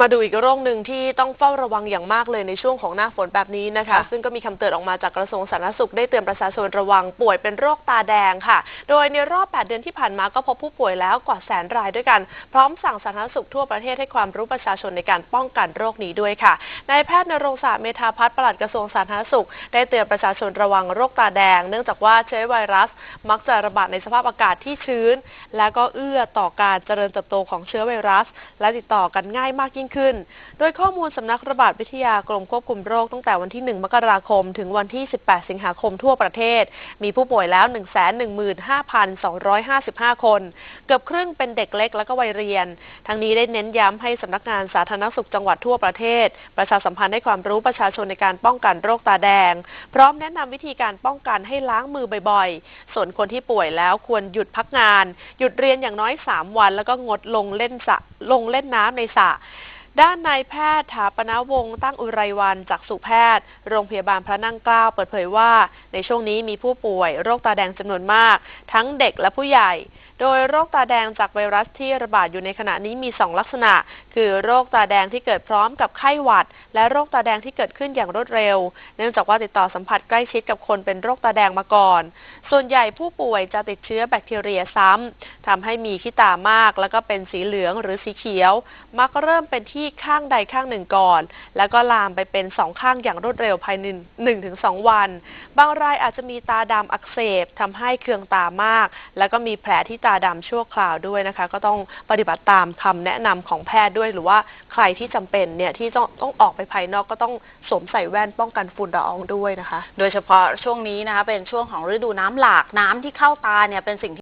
มาดูอีกโรคหนึ่งที่ต้องเฝ้าระวังอย่างมากเลยในช่วงของหน้าฝนแบบนี้นะคะค่ะซึ่งก็มีคำเตือนออกมาจากกระทรวงสาธารณสุขได้เตือนประชาชนระวังป่วยเป็นโรคตาแดงค่ะ โดยในรอบ 8 เดือนที่ผ่านมาก็พบผู้ป่วยแล้วกว่าแสนรายด้วยกัน พร้อมสั่งสาธารณสุขทั่วประเทศให้ความรู้ประชาชนในการป้องกันโรคนี้ด้วยค่ะนายแพทย์นรงค์ศาสตร์เมธาพัฒน์ปลัดกระทรวงสาธารณสุข ได้เตือนประชาชนระวังโรคตาแดง เนื่องจากว่าเชื้อไวรัส มักจะระบาดในสภาพอากาศที่ชื้น และก็เอื้อต่อการเจริญเติบโตของเชื้อไวรัส และติดต่อกันง่ายมากยิ่งขึ้น โดยข้อมูลสำนักระบาดวิทยากรมควบคุมโรคตั้งแต่วันที่ 1 มกราคม ถึงวันที่ 18 สิงหาคมทั่วประเทศ มีผู้ป่วยแล้ว 115,255 คน เกือบครึ่งเป็นเด็กเล็กและก็วัยเรียน ทั้งนี้ได้เน้นย้ำให้สำนักงานสาธารณสุขจังหวัดทั่วประเทศ ประชาสัมพันธ์ให้ความรู้ประชาชนในการป้องกันโรคตาแดง พร้อมแนะนำวิธีการป้องกันให้ล้างมือบ่อยๆ ส่วนคนที่ป่วยแล้วควรหยุดพักงาน หยุดเรียนอย่างน้อย 3 วัน แล้วก็งดลงเล่นสระลงเล่นน้ำในสระ ด้านนายแพทย์ถาปนวงศ์ตั้งอุไรวันจากสุแพทย์ โรงพยาบาลพระนั่งเกล้าเปิดเผยว่า ในช่วงนี้มีผู้ป่วยโรคตาแดงจำนวนมาก ทั้งเด็กและผู้ใหญ่ โดยโรคตาแดงจากไวรัสที่ระบาดอยู่ในขณะนี้มี 2 ลักษณะ คือโรคตาแดงที่เกิดพร้อมกับไข้หวัด และโรคตาแดงที่เกิดขึ้นอย่างรวดเร็ว เนื่องจากว่าติดต่อสัมผัสใกล้ชิดกับคนเป็นโรคตาแดงมาก่อน ส่วนใหญ่ผู้ป่วยจะติดเชื้อแบคทีเรียซ้ำทำให้มีขี้ตามาก แล้วก็เป็นสีเหลืองหรือสีเขียว มักเริ่มเป็นที่ข้างใดข้างหนึ่งก่อน แล้วก็ลามไปเป็นสองข้างอย่างรวดเร็วภายในหนึ่งถึงสองวัน บางรายอาจจะมีตาดำอักเสบทำให้เคืองตามาก แล้วก็มีแผลที่ตาดำชั่วคราวด้วยนะคะ ก็ต้องปฏิบัติตามคำแนะนำของแพทย์ด้วย หรือว่าใครที่จำเป็นเนี่ยที่ต้องต้องออกไปภายนอกก็ต้องสวมใส่แว่นป้องกันฝุ่นละอองด้วยนะคะ โดยเฉพาะช่วงนี้นะคะเป็นช่วงของฤดูน้ำหลากน้ำที่เข้าตาเนี่ยเป็นสิ่ง